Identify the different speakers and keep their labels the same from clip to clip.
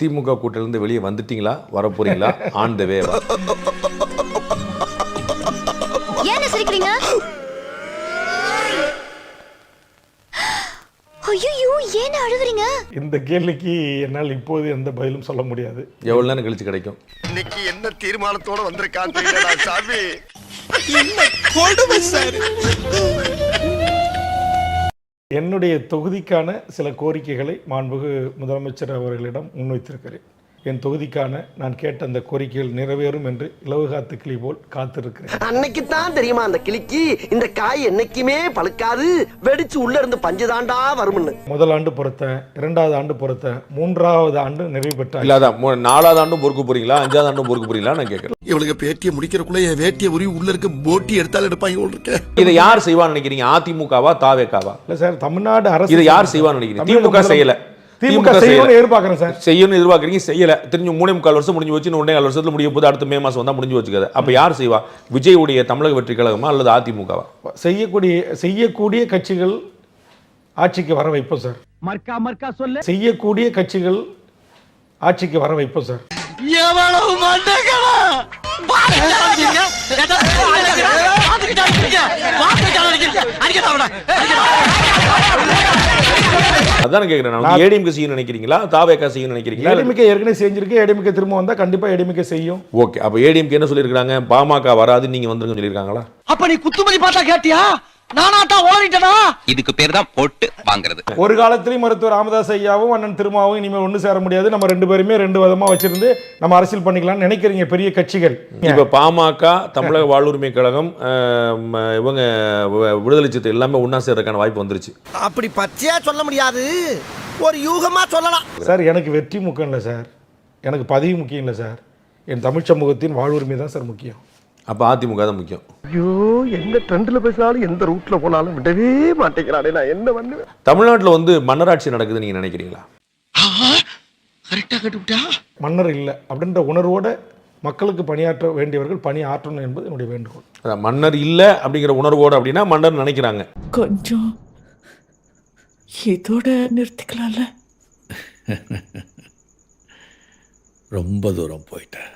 Speaker 1: திமுக கூட்டிலிருந்து வெளியே வந்துட்டீங்களா? வர போறீங்களா ஆன் த வே
Speaker 2: ஏன்னு சிரிக்கிறீங்க? ஐயோ ஏன்னு அழுகுறீங்க?
Speaker 3: இந்த கேள்விக்கு என்னால் இப்போது எந்த பதிலும் சொல்ல முடியாது.
Speaker 1: எவ்வளவு நேரம் கழிச்சு கிடைக்கும்?
Speaker 4: இன்னைக்கு என்ன தீர்மானத்தோட வந்திருக்கான் சாமி?
Speaker 3: என்னுடைய தொகுதிக்கான சில கோரிக்கைகளை மாண்புகு முதலமைச்சர் அவர்களிடம் முன்வைத்திருக்கிறேன். என் தொகுதிக்கான நான் கேட்ட அந்த கோரிக்கைகள் நிறைவேறும் என்று இலவு காத்து கிளி போல் காத்திருக்கிறேன்.
Speaker 5: அன்னைக்கு தான் தெரியுமா அந்த கிளிக்கு? இந்த காய் என்னைக்குமே பழுக்காது வெடிச்சு உள்ள இருந்து பஞ்சுதாண்டா வரும்னு.
Speaker 3: முதல் ஆண்டு பொறுத்த இரண்டாவது ஆண்டு பொறுத்த மூன்றாவது ஆண்டு நிறைவு பெற்ற
Speaker 1: இல்ல அதான் மூ- நாலாவது ஆண்டும் பொறுக்க போறீங்களா அஞ்சாவது ஆண்டும் பொறுக்க போறீங்களா நான் கேட்கறேன்.
Speaker 4: இவளுக்கு பேட்டியை முடிக்கிறக்குள்ள என் வேட்டியை உரி உள்ள இருக்க போட்டி எடுத்தாலும் எடுப்பாங்க போல இருக்கேன்
Speaker 1: இதை யார் செய்வான்னு நினைக்கிறீங்க அதிமுகவா தாவேக்காவா?
Speaker 3: இல்ல சார் தமிழ்நாடு அரசு
Speaker 1: இதை யார் செய்வான்னு நினைக்கிறீங்க?
Speaker 3: தமிழக
Speaker 1: திமுக
Speaker 3: முதலமைச்சர்
Speaker 1: செய்யல.
Speaker 3: திமுக செய்யணும்னு எதிர்பார்க்கிறேன் சார்.
Speaker 1: செய்யணும்னு எதிர்பார்க்குறீங்க செய்யல. தெரிஞ்சு மூணே முக்கால் வருஷம் முடிஞ்சு வச்சு இன்னும் ஒன்றே கால் வருஷத்துல முடிய போது அடுத்த மே மாசம் வந்தா முடிஞ்சு வச்சுக்காது அப்ப யார் செய்வா? விஜயுடைய தமிழக வெற்றி கழகமா அல்லது அதிமுகவா?
Speaker 3: செய்யக்கூடிய செய்யக்கூடிய கட்சிகள் ஆட்சிக்கு வர வைப்போம் சார்.
Speaker 6: மர்க்கா மர்க்கா சொல்லு.
Speaker 3: செய்யக்கூடிய கட்சிகள் ஆட்சிக்கு வர வைப்போம் சார்.
Speaker 5: எவ்வளவு மண்டகளா
Speaker 1: அதான் கேட்கிறேன் நான் ஏடிஎம்கே செய்யணும்னு நினைக்கிறீங்களா? தாவேக்கா செய்யணும்னு நினைக்கிறீங்களா?
Speaker 3: ஏடிஎம்கே ஏற்கனவே செஞ்சிருக்கு. ஏடிஎம்கே திரும்ப வந்தா கண்டிப்பா ஏடிஎம்கே செய்யும்.
Speaker 1: ஓகே. அப்ப ஏடிஎம்கே என்ன சொல்லியிருக்காங்க? பாமக வராது நீங்க வந்துருங்க சொல்லியிருக்காங்களா?
Speaker 5: அப்ப நீ குத்துமதி பார்த்தா கேட்டியா? நானாட்டா ஓடிட்டனா?
Speaker 7: இதுக்கு பேர் தான் பொட்டு வாங்குறது.
Speaker 3: ஒரு காலத்திலேயும் மருத்துவர் ராமதாஸ் ஐயாவும் அண்ணன் திருமாவும் இனிமேல் ஒன்று சேர முடியாது. நம்ம ரெண்டு பேருமே ரெண்டு விதமா வச்சிருந்து நம்ம அரசியல் பண்ணிக்கலாம்னு நினைக்கிறீங்க பெரிய கட்சிகள்.
Speaker 1: இப்ப பாமக தமிழக வாழ்வுரிமை கழகம் இவங்க வி- விடுதலை சிறுத்தை எல்லாமே ஒண்ணா சேர்றதுக்கான வாய்ப்பு வந்துருச்சு.
Speaker 5: அப்படி பச்சையா சொல்ல முடியாது. ஒரு யூகமா சொல்லலாம்.
Speaker 3: சார் எனக்கு வெற்றி முக்கியம் இல்லை சார். எனக்கு பதவி முக்கியம் இல்லை சார். என் தமிழ் சமூகத்தின் வாழ்வுரிமை தான் சார் முக்கியம்.
Speaker 1: அப்ப அதிமுக தான் முக்கியம்.
Speaker 5: ஐயோ எந்த ட்ரெண்ட்ல பேசினாலும் எந்த ரூட்ல போனாலும் விடவே மாட்டேங்கிறானே நான் என்ன பண்ணுவேன்?
Speaker 1: தமிழ்நாட்டுல வந்து மன்னராட்சி நடக்குதுன்னு நீங்க நினைக்கிறீங்களா?
Speaker 5: கரெக்டா கட்டுவிட்டா?
Speaker 3: மன்னர் இல்லை அப்படின்ற உணர்வோட மக்களுக்கு பணியாற்ற வேண்டியவர்கள் பணி ஆற்றணும் என்பது என்னுடைய வேண்டுகோள்.
Speaker 1: அதான் மன்னர் இல்ல அப்படிங்கிற உணர்வோடு அப்படின்னா மன்னர் நினைக்கிறாங்க.
Speaker 8: கொஞ்சம் இதோட நிறுத்திக்கலாம்ல?
Speaker 9: ரொம்ப தூரம் போயிட்டேன்.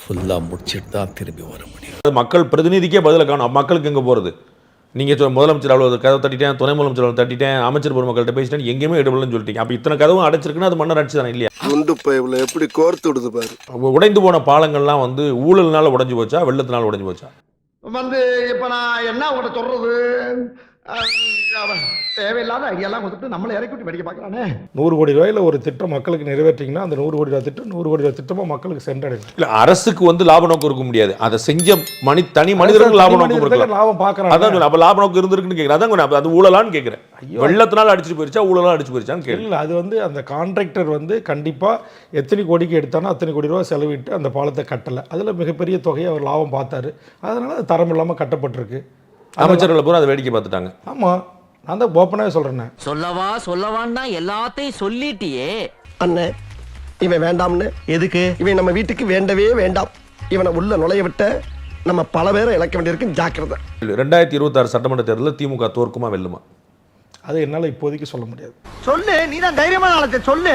Speaker 9: ஃபுல்லாக முடிச்சிட்டு தான் திரும்பி வர முடியும்.
Speaker 1: மக்கள் பிரதிநிதிக்கே பதில காணும். மக்களுக்கு எங்க போறது? நீங்க சொ- முதலமைச்சர் அலுவலக கதவை தட்டிட்டேன் துணை முதலமைச்சர் அலுவலகம் தட்டிட்டேன் அமைச்சர் பெருமக்கள்கிட்ட பேசிட்டேன் எங்கேயுமே எடுபடலன்னு சொல்லிட்டீங்க. அப்ப இத்தனை கதவும் அடைச்சிருக்குன்னா அது மன்னர் ஆட்சி தானே இல்லையா?
Speaker 4: குண்டு பைப்ல எப்படி கோர்த்து விடுது பாரு.
Speaker 1: உடைந்து போன பாலங்கள்லாம் வந்து ஊழல்னால உடைஞ்சு போச்சா வெள்ளத்தினால உடைஞ்சு போச்சா?
Speaker 5: வந்து இப்ப நான் என்ன அஹ், அவன் தேவையில்லாத ஐடியாலாம் கொடுத்துட்டு நம்மளை இறக்கி விட்டு படிக்க பார்க்கறானே.
Speaker 3: நூறு கோடி ரூபாயில் ஒரு திட்டம் மக்களுக்கு நிறைவேற்றிங்கன்னா அந்த நூறு கோடி ரூபாய் திட்டம் நூறு கோடி ரூபாய் திட்டமாக மக்களுக்கு சென்றடையும்.
Speaker 1: இல்ல அரசுக்கு வந்து லாப நோக்கம் இருக்க முடியாது. அதை செஞ்ச மனி தனி மனிதர்கள் லாப நோக்கம் இருக்கலாம்
Speaker 3: லாபம் பார்க்குறாங்க.
Speaker 1: அதான். அப்ப லாப நோக்கம் இருந்திருக்குன்னு கேட்கிறேன் அதான் அது ஊழலான்னு கேட்கிறேன் வெள்ளத்தினால அடிச்சுட்டு போயிருச்சா ஊழலா அடிச்சு போயிருச்சான்னு
Speaker 3: இல்லை அது வந்து அந்த கான்ட்ராக்டர் வந்து கண்டிப்பாக எத்தனை கோடிக்கு எடுத்தானோ அத்தனை கோடி ரூபா செலவிட்டு அந்த பாலத்தை கட்டலை. அதில் மிகப்பெரிய தொகையை அவர் லாபம் பார்த்தாரு. அதனால் அது தரம் இல்லாமல் கட்டப்பட்டிருக்கு.
Speaker 1: அமைச்சர்கள் பூரா அதை வேடிக்கை பார்த்துட்டாங்க.
Speaker 3: ஆமாம் நான் தான் ஓப்பனாகவே சொல்கிறேன்னே
Speaker 6: சொல்லவா சொல்லவான்னா எல்லாத்தையும் சொல்லிட்டியே.
Speaker 5: அண்ணே இவன் வேண்டாம்னு. எதுக்கு? இவன் நம்ம வீட்டுக்கு வேண்டவே வேண்டாம். இவனை உள்ள நுழைய விட்ட நம்ம பல பேரை இழக்க வேண்டியிருக்கு ஜாக்கிரதை.
Speaker 1: ரெண்டாயிரத்தி இருபத்தாறு சட்டமன்ற தேர்தலில் திமுக தோற்குமா வெல்லுமா?
Speaker 3: அது என்னால் இப்போதைக்கு சொல்ல முடியாது.
Speaker 5: சொல்லு நீ தான் தைரியமான ஆளத்தை சொல்லு.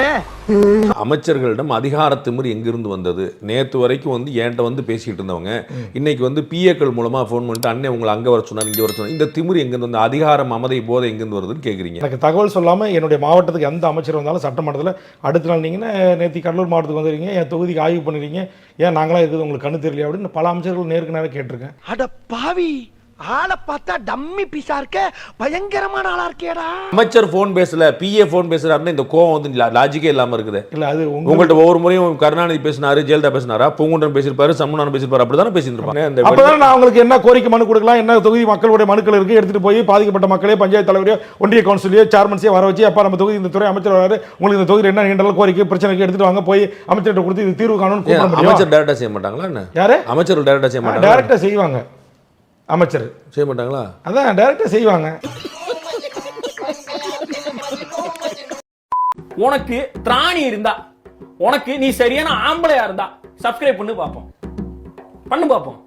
Speaker 1: அமைச்சர்களிடம் அதிகார திமிர் எங்கிருந்து வந்தது? நேத்து வரைக்கும் வந்து என்கிட்ட வந்து பேசிட்டு இருந்தவங்க. இன்னைக்கு வந்து பிஏக்கள் மூலமா ஃபோன் பண்ணிட்டு அண்ணே உங்களை அங்க வர சொன்னார் இங்க வர சொன்னார். இந்த திமிர் எங்கிருந்து வந்து அதிகாரம் மமதை போதை எங்கிருந்து வருதுன்னு கேக்குறீங்க.
Speaker 3: எனக்கு தகவல் சொல்லாமல் என்னுடைய மாவட்டத்துக்கு எந்த அமைச்சர் வந்தாலும் சட்டமன்றத்தில் அடுத்த நாள் நீங்கன்னா நேற்று கடலூர் மாவட்டத்துக்கு வந்துடுறீங்க என் தொகுதிக்கு ஆய்வு பண்ணுறீங்க ஏன் நாங்களாம் இருக்குது உங்களுக்கு கண்ணு தெரியலையா அப்படின்னு பல அமைச்சர்கள் நேருக்கு நேரம் கேட்டிருக்கேன்.
Speaker 5: அட பாவி! ஆளை பார்த்தா டம்மி பீஸா இருக்க பயங்கரமான ஆளா இருக்கேடா.
Speaker 1: அமைச்சர் ஃபோன் பேசல பிஏ ஃபோன் பேசுறாருன்னா இந்த கோவம் வந்து லாஜிக்கே இல்லாம இருக்குது.
Speaker 3: இல்லை அது உங்க
Speaker 1: உங்கள்ட்ட ஒவ்வொரு முறையும் கருணாநிதி பேசினாரு ஜெயலலிதா பேசினாரா பூங்குன்றன் பேசியிருப்பாரு சண்முகன் பேசியிருப்பாரு அப்படிதானே பேசிட்டு இருப்பாங்க இந்த
Speaker 3: அப்பதான் நான் அவங்களுக்கு என்ன கோரிக்கை மனு கொடுக்கலாம் என்ன தொகுதி மக்களுடைய மனுக்கள் இருக்கு எடுத்துட்டு போய் பாதிக்கப்பட்ட மக்களே பஞ்சாயத்து தலைவரையோ ஒன்றிய கவுன்சிலையோ சேர்மன்ஸையோ வர வச்சு அப்பா நம்ம தொகுதி இந்த துறை அமைச்சர் வராரு உங்களுக்கு இந்த தொகுதி என்ன நீண்ட கோரிக்கை பிரச்சனைக்கு எடுத்துட்டு வாங்க போய் அமைச்சர்கிட்ட கொடுத்து இது தீர்வு முடியும்?
Speaker 1: அமைச்சர் டைரக்டா செய்ய மாட்டாங்களா என்ன?
Speaker 3: யாரு?
Speaker 1: அமைச்சர்கள் டைரக்டா செய்ய மாட்டாங்களா?
Speaker 3: டைரக்டா செய்வாங்க. அமைச்சர்.
Speaker 1: செய்ய மாட்டாங்களா?
Speaker 3: அதான் டைரக்டா செய்வாங்க.
Speaker 6: உனக்கு திராணி இருந்தா உனக்கு நீ சரியான ஆம்பளையா இருந்தா சப்ஸ்கிரைப் பண்ணு பாப்போம். பண்ணு பாப்போம்.